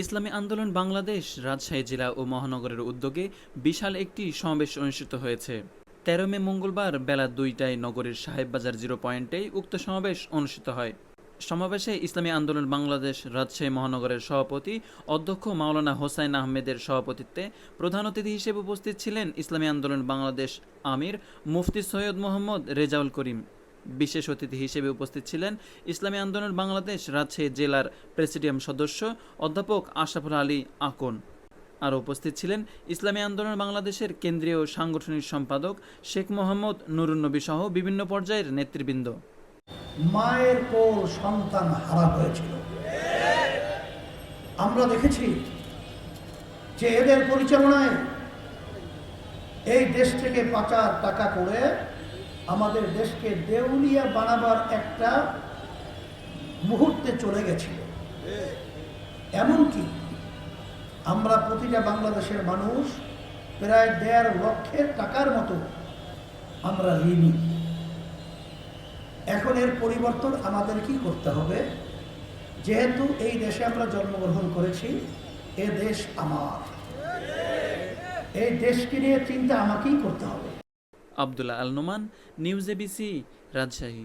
ইসলামী আন্দোলন বাংলাদেশ, রাজশাহী জেলা ও মহানগরের উদ্যোগে বিশাল একটি সমাবেশ অনুষ্ঠিত হয়েছে। তেরো মে মঙ্গলবার বেলা দুইটায় নগরীর সাহেববাজার জিরো পয়েন্টে উক্ত সমাবেশ অনুষ্ঠিত হয়। সমাবেশে ইসলামী আন্দোলন বাংলাদেশ, রাজশাহী মহানগরের সভাপতি অধ্যক্ষ মাওলানা হোসাইন আহমেদের সভাপতিত্বে প্রধান অতিথি হিসেবে উপস্থিত ছিলেন ইসলামী আন্দোলন বাংলাদেশ আমির মুফতি সৈয়দ মোহাম্মদ রেজাউল করিম। বিশেষ অতিথি হিসেবে উপস্থিত ছিলেন ইসলামী আন্দোলন বাংলাদেশ রাজশাহী জেলার প্রেসিডিয়াম সদস্য অধ্যাপক আশরাফুল আলী আকন। আর উপস্থিত ছিলেন ইসলামী আন্দোলন বাংলাদেশের কেন্দ্রীয় সাংগঠনিক সম্পাদক শেখ মোহাম্মদ নুরুন্নবী সহ বিভিন্ন পর্যায়ের নেতৃবৃন্দ। মায়ের কোল সন্তান হারা হয়েছিল। আমরা দেখেছি যে এদের পরিচালনায় এই দেশ থেকে পাচার টাকা করে আমাদের দেশকে দেউলিয়া বানাবার একটা মুহূর্তে চলে গেছিল। এমনকি আমরা প্রতিটা বাংলাদেশের মানুষ প্রায় দেড় লক্ষের টাকার মতো আমরা ঋণী। এখন এর পরিবর্তন আমাদের কি করতে হবে? যেহেতু এই দেশে আমরা জন্মগ্রহণ করেছি, এ দেশ আমার। এই দেশকে নিয়ে চিন্তা আমাকেই করতে হবে। Abdullah Al Noman news ABC Rajshahi.